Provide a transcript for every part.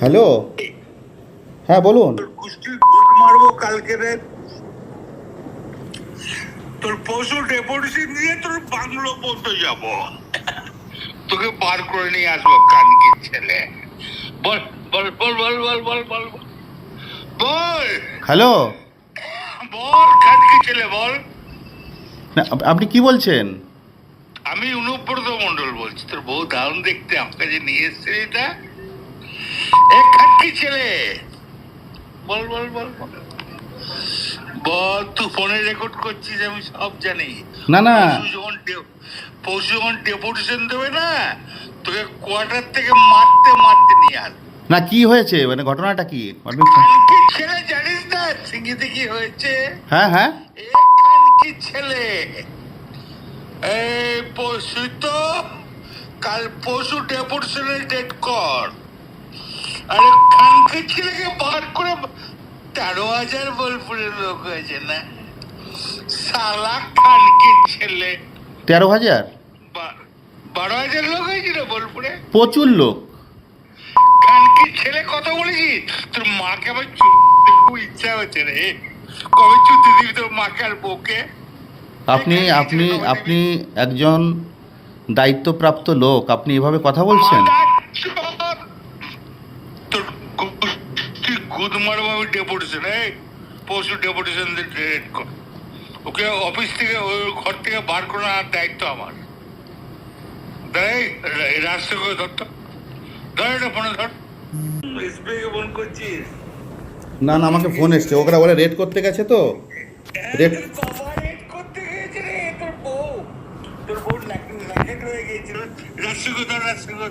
Hello? হ্যাঁ বলুন। মারবো কালকে রে তোর পশু ডেপুটেশন দিয়ে তোর বাংলো পর্যন্ত যাব। তোকে বার করে নিয়ে আসব কানকি ছেলে। বল বল বল বল বল বল বল বল। বল! হ্যালো? বল কানকি ছেলে বল। না আপনি কি বলছেন? আমি অনুব্রত মন্ডল বলছি। তোর বউ দারুণ দেখতে আমার কাছে নিয়ে এসছে এটা। এ খাটকি ছেলে। বল বল বল বল। তুই ফোনে রেকর্ড করছিস আমি সব জানি। না না। যখন পরশু যখন ডেপুটেশন দেবে না তোকে কোয়ার্টার থেকে মারতে মারতে নিয়ে আস। না কি হয়েছে? মানে ঘটনাটা কি? খানকি ছেলে জানিস না? সিঙ্গিতে কি হয়েছে? হ্যাঁ হ্যাঁ। ছেলে। এই পরশু তো কাল পরশু ডেপুটেশনের ডেট কর। আরে খানকি ছেলেকে বার করে তেরো হাজার বোলপুরের লোক হয়েছে না? সালা খানকি ছেলে। তেরো হাজার? বারো হাজার লোক হয়েছিল বোলপুরে? প্রচুর লোক। খানকির ছেলে কথা বলেছি? তোর মাকে আমার চুপতে খুব ইচ্ছা হচ্ছে রে। কবে চুতি দিবি তোর মাকে আর বউকে? আপনি আপনি আপনি একজন দায়িত্বপ্রাপ্ত লোক। আপনি এভাবে কথা বলছেন মাদার চোদ! তোর গুদ মারবো আমি ডেপুটেশন এই পরশু ডেপুটেশন ডেট কর। ওকে অফিস থেকে ওই ঘর থেকে বার করে আনার দায়িত্ব আমার। দেখ রাস্তা করে ধর তো। ধর এটা ফোনে ধর। এসবিআই ফোন করছিস? না না আমাকে ফোন এসছে। ওরা বলে রেড করতে গেছে তো। রেড তোর রেড বউ। তোর বউ ন্যাকেট হয়ে গিয়েছিল। রাস্তা ধর রাস্তা ধর।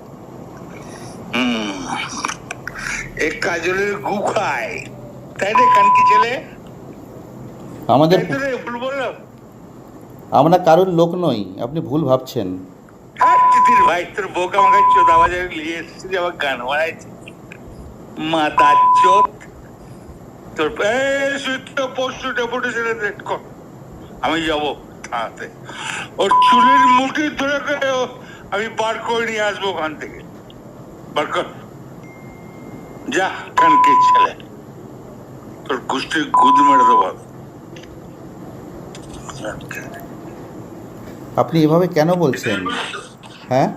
এ কাজলের গু খায়। তাই রে খানকি ছেলে। আমাদের ভুল বললাম। আমরা কারোর লোক নই আপনি ভুল ভাবছেন। তিতির ভাই তোর বউকে আমার কাছে চোদ নিয়ে আমার গান বানাইছে। মাতা চোদ তোর পরশু রেট কর আমি যাব থানাতে। ওর চুলের মুঠি ধরে আমি বার করে নিয়ে আসব ওখান থেকে। বার কর যা কানকে ছেলে, তোর কুষ্টি গুদ মেরে দেবো আপনি এভাবে কেন বলছেন? হ্যাঁ?